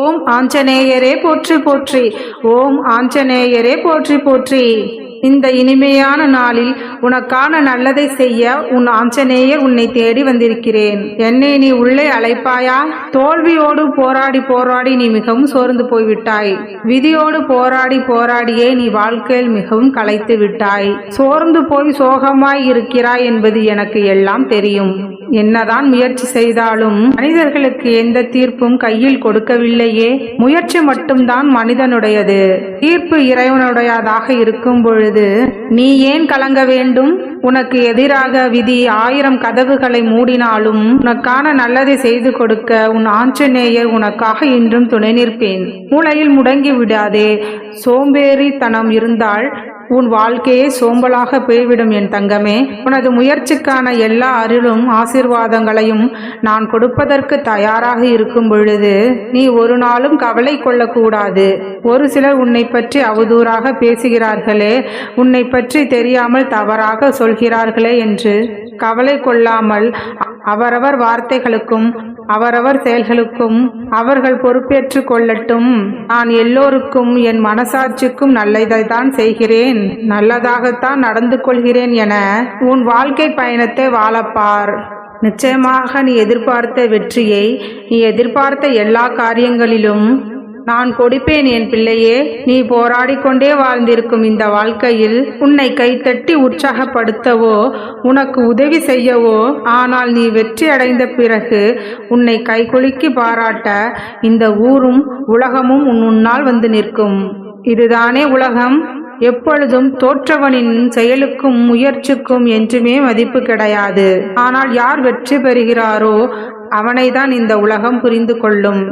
ஓம் ஆஞ்சநேயரே போற்றி போற்றி. ஓம் ஆஞ்சநேயரே போற்றி போற்றி. இந்த இனிமையான நாளில் உனக்கான நல்லதை செய்ய உன் ஆஞ்சநேயர் உன்னை தேடி வந்திருக்கிறேன். என்னை நீ உள்ளே அழைப்பாயா? தோல்வியோடு போராடி போராடி நீ மிகவும் சோர்ந்து போய்விட்டாய். விதியோடு போராடி போராடியே நீ வாழ்க்கையில் மிகவும் களைத்து விட்டாய் சோர்ந்து போய் சோகமாய் இருக்கிறாய் என்பது எனக்கு எல்லாம் தெரியும். என்னதான் முயற்சி செய்தாலும் மனிதர்களுக்கு எந்த தீர்ப்பும் கையில் கொடுக்கவில்லையே. முயற்சி மட்டும்தான் மனிதனுடையது. தீர்ப்பு இறைவனுடையதாக இருக்கும் பொழுது நீ ஏன் கலங்க வேண்டும்? உனக்கு எதிராக விதி ஆயிரம் கதவுகளை மூடினாலும் உனக்கான நல்லதை செய்து கொடுக்க உன் ஆஞ்சநேயர் உனக்காக இன்றும் துணை நிற்பேன். மூளையில் முடங்கி விடாதே. சோம்பேறித்தனம் இருந்தால் உன் வாழ்க்கையே சோம்பலாக போய்விடும் என் தங்கமே. உனது முயற்சிக்கான எல்லா அருளும் ஆசீர்வாதங்களையும் நான் கொடுப்பதற்கு தயாராக இருக்கும் பொழுது நீ ஒரு நாளும் கவலை கொள்ளக்கூடாது. ஒரு சிலர் உன்னை பற்றி அவதூறாக பேசுகிறார்களே உன்னை பற்றி தெரியாமல் தவறாக சொல்கிறார்களே என்று கவலை கொள்ளாமல் அவரவர் வார்த்தைகளுக்கும் அவரவர் செயல்களுக்கும் அவர்கள் பொறுப்பேற்று கொள்ளட்டும். நான் எல்லோருக்கும் என் மனசாட்சிக்கும் நல்லதை தான் செய்கிறேன். நல்லதாகத்தான் நடந்து கொள்கிறேன் என உன் வாழ்க்கை பயணத்தை வாழப்பார். நிச்சயமாக நீ எதிர்பார்த்த வெற்றியை நீ எதிர்பார்த்த எல்லா காரியங்களிலும் நான் கொடுப்பேன் என் பிள்ளையே நீ போராடிக்கொண்டே வாழ்ந்திருக்கும் இந்த வாழ்க்கையில் உன்னை கைத்தட்டி உற்சாகப்படுத்தவோ உனக்கு உதவி செய்யவோ ஆனால் நீ வெற்றி அடைந்த பிறகு உன்னை கைகுலுக்கி பாராட்ட இந்த ஊரும் உலகமும் உன் முன்னால் வந்து நிற்கும். இதுதானே உலகம். எப்பொழுதும் தோற்றவனின் செயலுக்கும் முயற்சிக்கும் என்றுமே மதிப்பு கிடையாது. ஆனால் யார் வெற்றி பெறுகிறாரோ அவனைதான் இந்த உலகம் புரிந்து கொள்ளும்.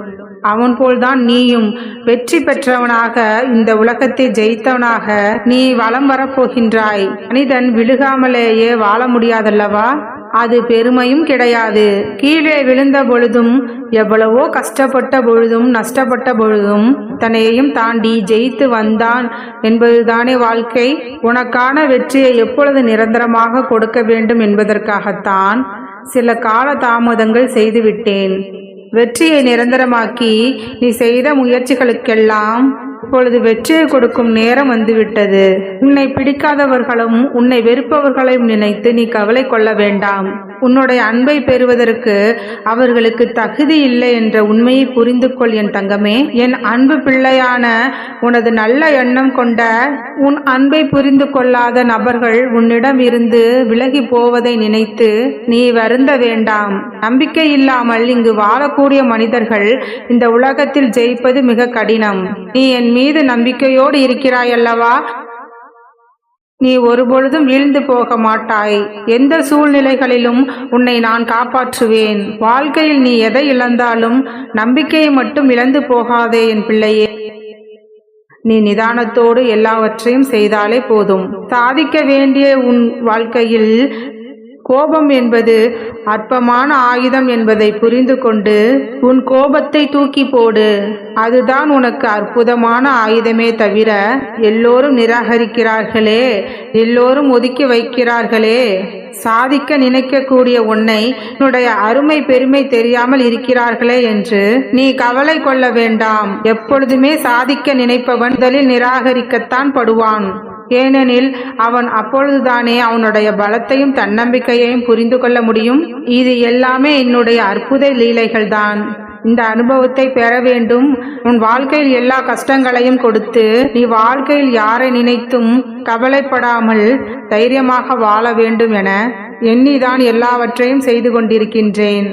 அவன் போல்தான் நீயும் வெற்றி பெற்றவனாக இந்த உலகத்தை ஜெயித்தவனாக நீ வலம் வரப்போகின்றாய். மனிதன் விழுகாமலேயே வாழ முடியாதல்லவா? அது பெருமையும் கிடையாது. கீழே விழுந்த பொழுதும் எவ்வளவோ கஷ்டப்பட்ட பொழுதும் நஷ்டப்பட்ட பொழுதும் தன்னையும் தாண்டி ஜெயித்து வந்தான் என்பதுதானே வாழ்க்கை? உனக்கான வெற்றியை எப்பொழுது நிரந்தரமாக கொடுக்க வேண்டும் என்பதற்காகத்தான் சில கால தாமதங்கள் செய்துவிட்டேன். வெற்றியை நிரந்தரமாக்கி நீ செய்த முயற்சிகளுக்கெல்லாம் இப்பொழுது வெற்றியை கொடுக்கும் நேரம் வந்துவிட்டது. உன்னை பிடிக்காதவர்களும் உன்னை வெறுப்பவர்களையும் நினைத்து நீ கவலை கொள்ள வேண்டாம். உன்னுடைய அன்பை பெறுவதற்கு அவர்களுக்கு தகுதி இல்லை என்ற உண்மையை புரிந்து கொள் என் தங்கமே. என் அன்பு பிள்ளையான உனது நல்ல எண்ணம் கொண்ட உன் அன்பை புரிந்து கொள்ளாத நபர்கள் உன்னிடம் இருந்து விலகி போவதை நினைத்து நீ வருந்த வேண்டாம். நம்பிக்கை இல்லாமல் இங்கு வாழக்கூடிய மனிதர்கள் இந்த உலகத்தில் ஜெயிப்பது மிக கடினம். நீ என் மீது நம்பிக்கையோடு இருக்கிறாயல்லவா? நீ ஒருபொழுதும் வீழ்ந்து போக மாட்டாய். எந்த சூழ்நிலைகளிலும் உன்னை நான் காப்பாற்றுவேன். வாழ்க்கையில் நீ எதை இழந்தாலும் நம்பிக்கையை மட்டும் இழந்து போகாதே என் பிள்ளையே. நீ நிதானத்தோடு எல்லாவற்றையும் செய்தாலே போதும். சாதிக்க வேண்டிய உன் வாழ்க்கையில் கோபம் என்பது அற்பமான ஆயுதம் என்பதை புரிந்து கொண்டு உன் கோபத்தை தூக்கி போடு. அதுதான் உனக்கு அற்புதமான ஆயுதமே தவிர எல்லோரும் நிராகரிக்கிறார்களே. எல்லோரும் ஒதுக்கி வைக்கிறார்களே. சாதிக்க நினைக்கக்கூடிய உன்னை உன்னுடைய அருமை பெருமை தெரியாமல் இருக்கிறார்களே என்று நீ கவலை கொள்ள வேண்டாம். எப்பொழுதுமே சாதிக்க நினைப்பவன் முதலில் நிராகரிக்கத்தான் படுவான். ஏனெனில் அவன் அப்பொழுதுதானே அவனுடைய பலத்தையும் தன்னம்பிக்கையையும் புரிந்து கொள்ள முடியும். இது எல்லாமே என்னுடைய அற்புத லீலைகள்தான். இந்த அனுபவத்தை பெற வேண்டும். உன் வாழ்க்கையில் எல்லா கஷ்டங்களையும் கொடுத்து நீ வாழ்க்கையில் யாரை நினைத்தும் கவலைப்படாமல் தைரியமாக வாழ வேண்டும் என எண்ணிதான் எல்லாவற்றையும் செய்து கொண்டிருக்கின்றேன்.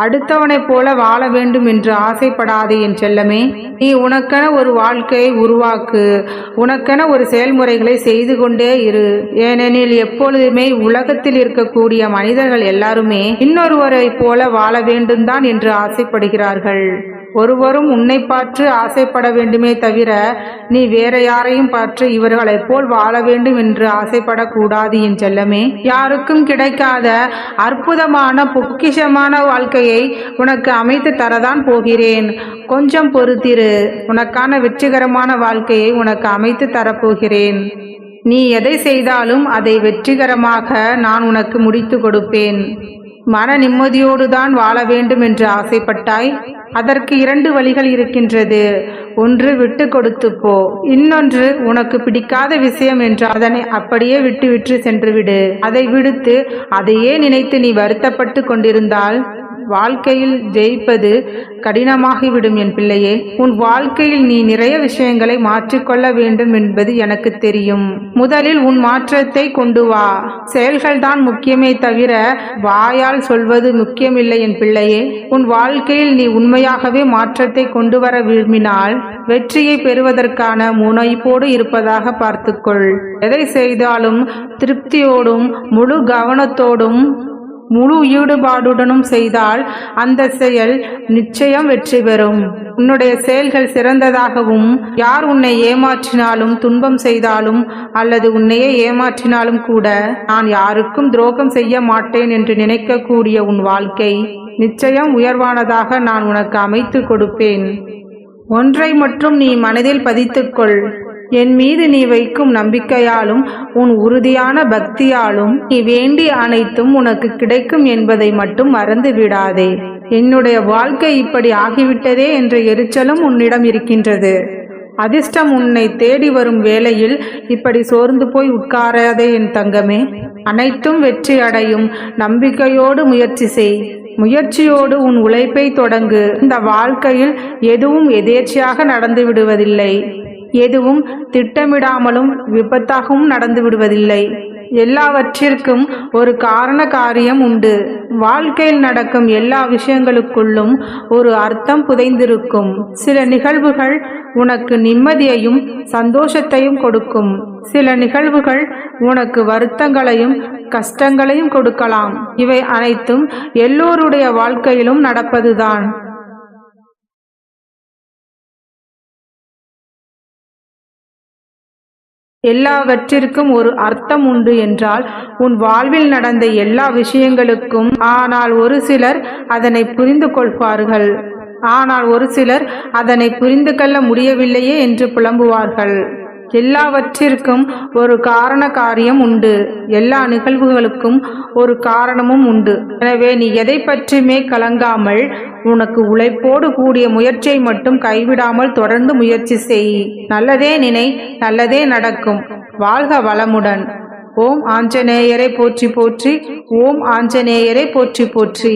அடுத்தவனைப் போல வாழ வேண்டும் என்று ஆசைப்படாதே என் செல்லமே. நீ உனக்கென ஒரு வாழ்க்கையை உருவாக்கு. உனக்கென ஒரு செயல்முறைகளை செய்து கொண்டே இரு. ஏனெனில் எப்பொழுதுமே உலகத்தில் இருக்கக்கூடிய மனிதர்கள் எல்லாருமே இன்னொருவரைப் போல வாழ வேண்டும் தான் என்று ஆசைப்படுகிறார்கள். ஒருவரும் உன்னை பார்த்து ஆசைப்பட வேண்டுமே தவிர நீ வேற யாரையும் பார்த்து இவர்களைப் போல் வாழ வேண்டும் என்று ஆசைப்படக்கூடாது என் செல்லமே. யாருக்கும் கிடைக்காத அற்புதமான பொக்கிஷமான வாழ்க்கையை உனக்கு அமைத்து தரதான் போகிறேன். கொஞ்சம் பொறுத்திரு. உனக்கான வெற்றிகரமான வாழ்க்கையை உனக்கு அமைத்து தரப்போகிறேன். நீ எதை செய்தாலும் அதை வெற்றிகரமாக நான் உனக்கு முடித்து கொடுப்பேன். மன நிம்மதியோடுதான் வாழ வேண்டும் என்று ஆசைப்பட்டாய். அதற்கு இரண்டு வழிகள் இருக்கின்றது. ஒன்று விட்டு கொடுத்து போ. இன்னொன்று உனக்கு பிடிக்காத விஷயம் என்று அதனை அப்படியே விட்டு விட்டு சென்றுவிடு அதை விடுத்து அதையே நினைத்து நீ வருத்தப்பட்டு கொண்டிருந்தால் வாழ்க்கையில் ஜெயிப்பது கடினமாகிவிடும் என் பிள்ளையே. உன் வாழ்க்கையில் நீ நிறைய விஷயங்களை மாற்றிக்கொள்ள வேண்டும் என்பது எனக்கு தெரியும். முதலில் உன் மாற்றத்தை கொண்டு வா. செயல்கள்தான் முக்கியமே தவிர வாயால் சொல்வது முக்கியமில்லை என் பிள்ளையே. உன் வாழ்க்கையில் நீ உண்மையாகவே மாற்றத்தை கொண்டு வர விரும்பினால் வெற்றியை பெறுவதற்கான முனைப்போடு இருப்பதாக பார்த்துக்கொள். எதை செய்தாலும் திருப்தியோடும் முழு கவனத்தோடும் முழு ஈடுபாடுடனும் செய்தால் அந்த செயல் நிச்சயம் வெற்றி பெறும். உன்னுடைய செயல்கள் சிறந்ததாகவும் யார் உன்னை ஏமாற்றினாலும் துன்பம் செய்தாலும் அல்லது உன்னையே ஏமாற்றினாலும் கூட நான் யாருக்கும் துரோகம் செய்ய மாட்டேன் என்று நினைக்கக்கூடிய உன் வாழ்க்கை நிச்சயம் உயர்வானதாக நான் உனக்கு அமைத்து கொடுப்பேன். ஒன்றை மட்டும் நீ மனதில் பதித்துக்கொள். என் மீது நீ வைக்கும் நம்பிக்கையாலும் உன் உறுதியான பக்தியாலும் நீ வேண்டிய அனைத்தும் உனக்கு கிடைக்கும் என்பதை மட்டும் மறந்து விடாதே. என்னுடைய வாழ்க்கை இப்படி ஆகிவிட்டதே என்ற எரிச்சலும் உன்னிடம் இருக்கின்றது. அதிர்ஷ்டம் உன்னை தேடி வரும் வேளையில் இப்படி சோர்ந்து போய் உட்காராதே என் தங்கமே. அனைத்தும் வெற்றி அடையும். நம்பிக்கையோடு முயற்சி செய். முயற்சியோடு உன் உழைப்பை தொடங்கு. இந்த வாழ்க்கையில் எதுவும் எதேர்ச்சியாக நடந்து விடுவதில்லை. எதுவும் திட்டமிடாமலும் விபத்தாகவும் நடந்து விடுவதில்லை. எல்லாவற்றிற்கும் ஒரு காரண காரியம் உண்டு. வாழ்க்கையில் நடக்கும் எல்லா விஷயங்களுக்குள்ளும் ஒரு அர்த்தம் புதைந்திருக்கும். சில நிகழ்வுகள் உனக்கு நிம்மதியையும் சந்தோஷத்தையும் கொடுக்கும். சில நிகழ்வுகள் உனக்கு வருத்தங்களையும் கஷ்டங்களையும் கொடுக்கலாம். இவை அனைத்தும் எல்லோருடைய வாழ்க்கையிலும் நடப்பதுதான். எல்லாவற்றிற்கும் ஒரு அர்த்தம் உண்டு என்றால் உன் வாழ்வில் நடந்த எல்லா விஷயங்களுக்கும் ஆனால் ஒரு சிலர் அதனை புரிந்து கொள்வார்கள் ஆனால் ஒரு சிலர் அதனை புரிந்து கொள்ள முடியவில்லையே என்று புலம்புவார்கள். எல்லாவற்றிற்கும் ஒரு காரண காரியம் உண்டு. எல்லா நிகழ்வுகளுக்கும் ஒரு காரணமும் உண்டு. எனவே நீ எதை பற்றியுமே கலங்காமல் உனக்கு உழைப்போடு கூடிய முயற்சியை மட்டும் கைவிடாமல் தொடர்ந்து முயற்சி செய். நல்லதே நினை நல்லதே நடக்கும். வாழ்க வளமுடன். ஓம் ஆஞ்சநேயரை போற்றி போற்றி. ஓம் ஆஞ்சநேயரை போற்றி போற்றி.